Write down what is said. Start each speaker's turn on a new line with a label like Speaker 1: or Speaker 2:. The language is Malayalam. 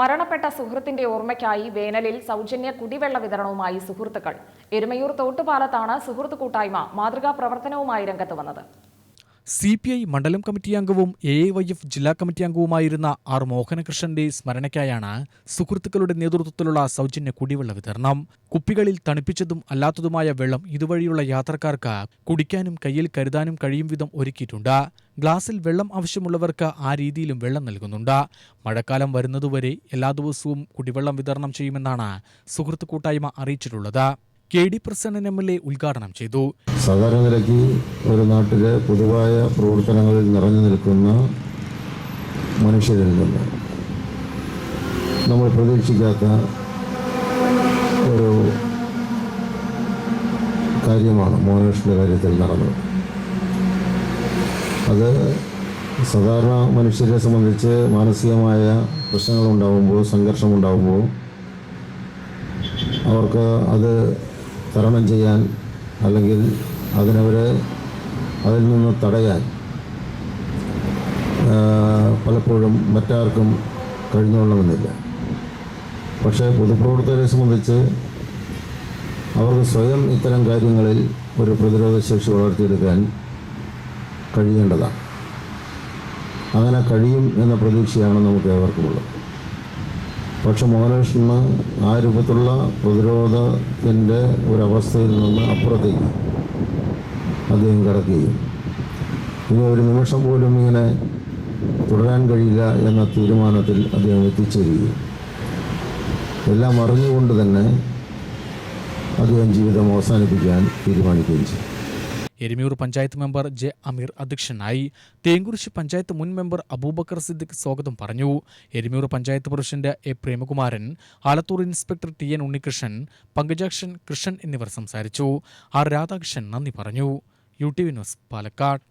Speaker 1: മരണപ്പെട്ട സുഹൃത്തിന്റെ ഓർമ്മയ്ക്കായി വേനലിൽ സൗജന്യ കുടിവെള്ള വിതരണവുമായി സുഹൃത്തുക്കൾ. എരുമയൂർ തോട്ടുപാലത്താണ് സുഹൃത്ത് കൂട്ടായ്മ മാതൃകാ പ്രവർത്തനവുമായി രംഗത്ത് വന്നത്.
Speaker 2: സി പി ഐ മണ്ഡലം കമ്മിറ്റി അംഗവും എ ഐ വൈ എഫ് ജില്ലാ കമ്മിറ്റി അംഗവുമായിരുന്ന ആർ മോഹനകൃഷ്ണന്റെ സ്മരണയ്ക്കായാണ് സുഹൃത്തുക്കളുടെ നേതൃത്വത്തിലുള്ള സൗജന്യ കുടിവെള്ള വിതരണം. കുപ്പികളിൽ തണുപ്പിച്ചതും അല്ലാത്തതുമായ വെള്ളം ഇതുവഴിയുള്ള യാത്രക്കാർക്ക് കുടിക്കാനും കയ്യിൽ കരുതാനും കഴിയും വിധം ഒരുക്കിയിട്ടുണ്ട്. ഗ്ലാസിൽ വെള്ളം ആവശ്യമുള്ളവർക്ക് ആ രീതിയിലും വെള്ളം നൽകുന്നുണ്ട്. മഴക്കാലം വരുന്നതുവരെ എല്ലാ ദിവസവും കുടിവെള്ളം വിതരണം ചെയ്യുമെന്നാണ് സുഹൃത്തു കൂട്ടായ്മ അറിയിച്ചിട്ടുള്ളത്. K D Prasannan M L A ഉദ്ഘാടനം ചെയ്തു.
Speaker 3: സാധാരണ നിലയ്ക്ക് ഒരു നാട്ടിലെ പൊതുവായ പ്രവർത്തനങ്ങളിൽ നിറഞ്ഞു നിൽക്കുന്ന മനുഷ്യരിൽ നിന്ന് നമ്മൾ പ്രതീക്ഷിക്കാത്ത ഒരു കാര്യമാണ് മോഹനകൃഷ്ണന്റെ കാര്യത്തിൽ നടന്നത്. അത് സാധാരണ മനുഷ്യരെ സംബന്ധിച്ച് മാനസികമായ പ്രശ്നങ്ങളുണ്ടാകുമ്പോൾ സംഘർഷമുണ്ടാകുമ്പോൾ അവർക്ക് അത് തരണം ചെയ്യാൻ അല്ലെങ്കിൽ അതിനവരെ അതിൽ നിന്ന് തടയാൻ പലപ്പോഴും മറ്റാർക്കും കഴിഞ്ഞോളണമെന്നില്ല. പക്ഷേ പൊതുപ്രവർത്തകരെ സംബന്ധിച്ച് അവർക്ക് സ്വയം ഇത്തരം കാര്യങ്ങളിൽ ഒരു പ്രതിരോധ ശേഷി വളർത്തിയെടുക്കാൻ കഴിയേണ്ടതാണ്. അങ്ങനെ കഴിയും എന്ന പ്രതീക്ഷയാണ് നമുക്ക് ഏവർക്കുമുള്ളത്. പക്ഷെ മോഹനകൃഷ്ണന് ആ രൂപത്തിലുള്ള പ്രതിരോധത്തിന്റെ ഒരവസ്ഥയിൽ നിന്ന് അപ്പുറത്തേക്ക് അദ്ദേഹം കിടക്കുകയും. ഇനി ഒരു നിമിഷം പോലും ഇങ്ങനെ തുടരാൻ കഴിയില്ല എന്ന തീരുമാനത്തിൽ അദ്ദേഹം എത്തിച്ചേരുകയും. എല്ലാം അറിഞ്ഞുകൊണ്ട് തന്നെ അദ്ദേഹം ജീവിതം അവസാനിപ്പിക്കാൻ തീരുമാനിക്കുകയും ചെയ്തു.
Speaker 2: എരുമിയൂർ പഞ്ചായത്ത് മെമ്പർ ജെ അമീർ അധ്യക്ഷനായി. തേങ്കുറിശി പഞ്ചായത്ത് മുൻ മെമ്പർ അബൂബക്കർ സിദ്ദിഖ് സ്വാഗതം പറഞ്ഞു. Erumayur panchayat president A Premakumaran Alathur inspector T N Unnikrishnan Pankajakshan Krishnan എന്നിവർ സംസാരിച്ചു. ആർ രാധാകൃഷ്ണൻ നന്ദി പറഞ്ഞു. U T V news Palakkad.